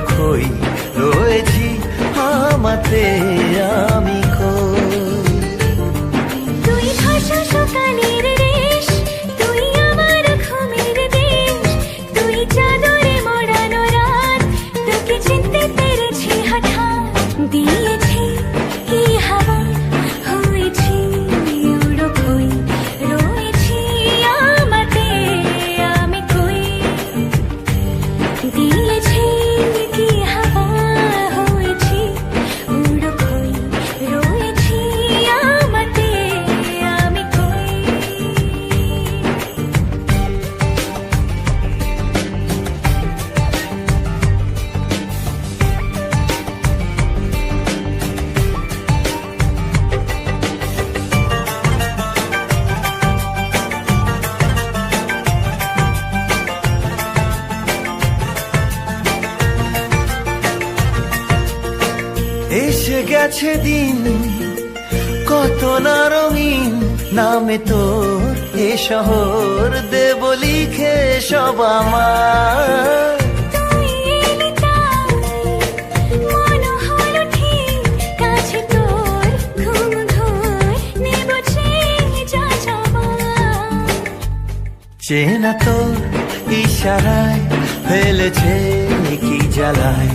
খই রয়েছি আমাতে। এসে গেছে দিন কত না রঙিন নামে তোর এ শহর দেব লিখে সব আমার। চেনা তোর ইশারায় ফেলেছে কি জ্বালায়